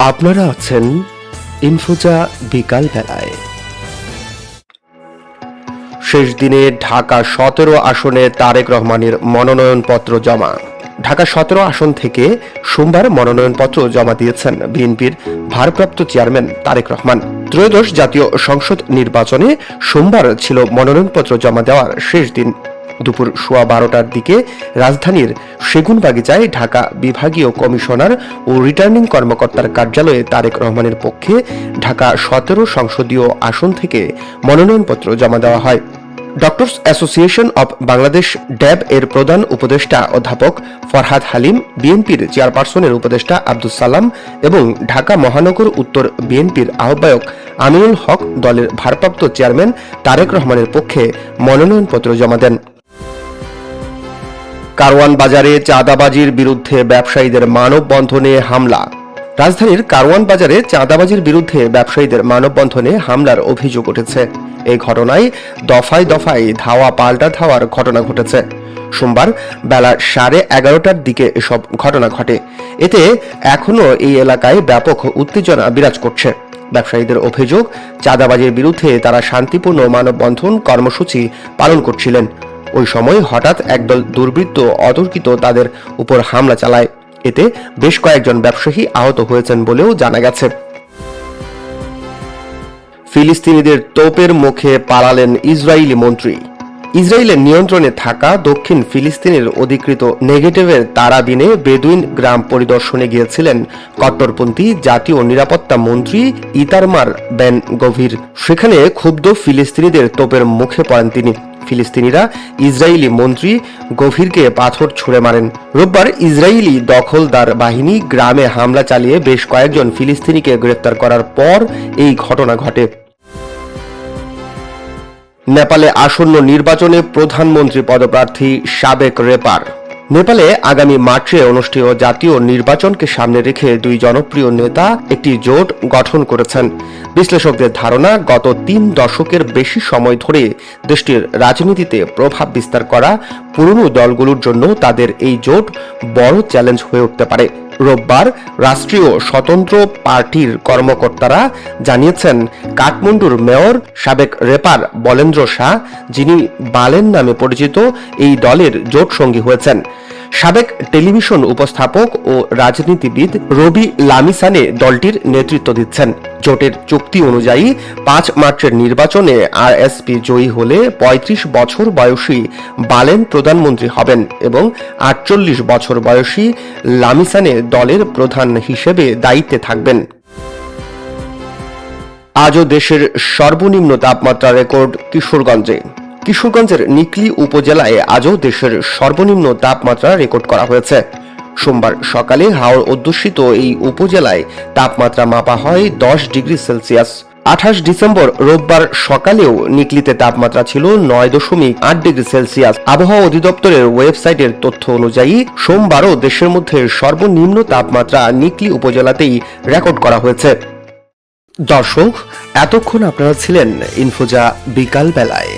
আপনারা আছেন ইনফোজা বিকাল বেলায়। শেষ দিনে ঢাকা সতেরো আসনে তারেক রহমানের মনোনয়নপত্র জমা। ঢাকা সতেরো আসন থেকে সোমবার মনোনয়নপত্র জমা দিয়েছেন বিএনপির ভারপ্রাপ্ত চেয়ারম্যান তারেক রহমান। ত্রয়োদশ জাতীয় সংসদ নির্বাচনে সোমবার ছিল মনোনয়নপত্র জমা দেওয়ার শেষ দিন। দুপুর সোয়া বারোটার দিকে রাজধানীর সেগুনবাগিচায় ঢাকা বিভাগীয় কমিশনার ও রিটার্নিং কর্মকর্তার কার্যালয়ে তারেক রহমানের পক্ষে ঢাকা সতেরো সংসদীয় আসন থেকে মনোনয়নপত্র জমা দেওয়া হয়। Doctors association of Bangladesh DAB এর প্রধান উপদেষ্টা অধ্যাপক ফরহাদ হালিম, বিএনপির চেয়ারপারসনের উপদেষ্টা আব্দুল সালাম এবং ঢাকা মহানগর উত্তর বিএনপির আহ্বায়ক আমিনুল হক দলের ভারপ্রাপ্ত চেয়ারম্যান তারেক রহমানের পক্ষে মনোনয়নপত্র জমা দেন। কারওয়ান বাজারে চাঁদাবাজির বিরুদ্ধে ব্যবসায়ীদের মানববন্ধনে হামলা। রাজধানীর কারওয়ান বাজারে চাঁদাবাজির বিরুদ্ধে ব্যবসায়ীদের মানববন্ধনে হামলার অভিযোগ উঠেছে। এই ঘটনায় দফায় দফায় ধাওয়া পাল্টা ধাওয়ার ঘটনা ঘটেছে। সোমবার বেলা সাড়ে এগারোটার দিকে এসব ঘটনা ঘটে। এতে এখনও এই এলাকায় ব্যাপক উত্তেজনা বিরাজ করছে। ব্যবসায়ীদের অভিযোগ, চাঁদাবাজির বিরুদ্ধে তারা শান্তিপূর্ণ মানববন্ধন কর্মসূচি পালন করছিলেন। ওই সময় হঠাৎ একদল দুর্বৃত্ত অতর্কিত তাদের উপর হামলা চালায়। এতে বেশ কয়েকজন ব্যবসায়ী আহত হয়েছেন বলেও জানা গেছে। ফিলিস্তিনিদের তোপের মুখে পালালেন ইসরায়েলি মন্ত্রী। ইসরায়েলের নিয়ন্ত্রণে থাকা দক্ষিণ ফিলিস্তিনের অধিকৃত নেগেটিভের তারাবিনে বেদুইন গ্রাম পরিদর্শনে গিয়েছিলেন কট্টরপন্থী জাতীয় নিরাপত্তা মন্ত্রী ইতারমার বেন গভীর। সেখানে ক্ষুব্ধ ফিলিস্তিনিদের তোপের মুখে পড়েন তিনি। ফিলিস্তিনিরা ইসরায়েলি মন্ত্রী গভীরকে পাথর ছুঁড়ে মারেন। রোববার ইসরায়েলি দখলদার বাহিনী গ্রামে হামলা চালিয়ে বেশ কয়েকজন ফিলিস্তিনিকে গ্রেফতার করার পর এই ঘটনা ঘটে। নেপালে আসন্ন নির্বাচনে প্রধানমন্ত্রী পদপ্রার্থী সাবেক রেপার নেপালে আগামী মার্চে অনুষ্ঠেয় জাতীয় নির্বাচনকে সামনে রেখে দুই জনপ্রিয় নেতা একটি জোট গঠন করেছেন। বিশ্লেষকদের ধারণা, গত তিন দশকের বেশি সময় ধরে দেশটির রাজনীতিতে প্রভাব বিস্তার করা পুরনো দলগুলোর জন্য তাদের এই জোট বড় চ্যালেঞ্জ হয়ে উঠতে পারে। রোববার রাষ্ট্রীয় স্বতন্ত্র পার্টির কর্মকর্তারা জানিয়েছেন, কাঠমান্ডুর মেয়র, সাবেক রেপার বলেন্দ্র শাহ, যিনি বালেন নামে পরিচিত, এই দলের জোট সঙ্গী হয়েছেন। সাবেক টেলিভিশন উপস্থাপক ও রাজনীতিবিদ রবি লামিসানে দলটির নেতৃত্ব দিচ্ছেন। জোটের চুক্তি অনুযায়ী পাঁচ মার্চের নির্বাচনে আরএসপি জয়ী হলে ৩৫ বছর বয়সী বালেন প্রধানমন্ত্রী হবেন এবং আটচল্লিশ বছর বয়সী লামিসানে দলের প্রধান হিসেবে দায়িত্বে থাকবেন। আজও দেশের সর্বনিম্ন তাপমাত্রা রেকর্ড কিশোরগঞ্জে। কিশোরগঞ্জের নিকলি উপজেলায় আজও দেশের সর্বনিম্ন তাপমাত্রা রেকর্ড করা হয়েছে। সোমবার সকালে হাওড় অধ্যুষিত এই উপজেলায় তাপমাত্রা মাপা হয় দশ ডিগ্রি সেলসিয়াস। আঠাশ ডিসেম্বর রোববার সকালেও নিকলিতে তাপমাত্রা ছিল নয় দশমিক আট ডিগ্রি সেলসিয়াস। আবহাওয়া অধিদপ্তরের ওয়েবসাইটের তথ্য অনুযায়ী, সোমবারও দেশের মধ্যে সর্বনিম্ন তাপমাত্রা নিকলি উপজেলাতেই রেকর্ড করা হয়েছে। দর্শক, এতক্ষণ আপনারা ছিলেন ইনফোজা বিকাল বেলায়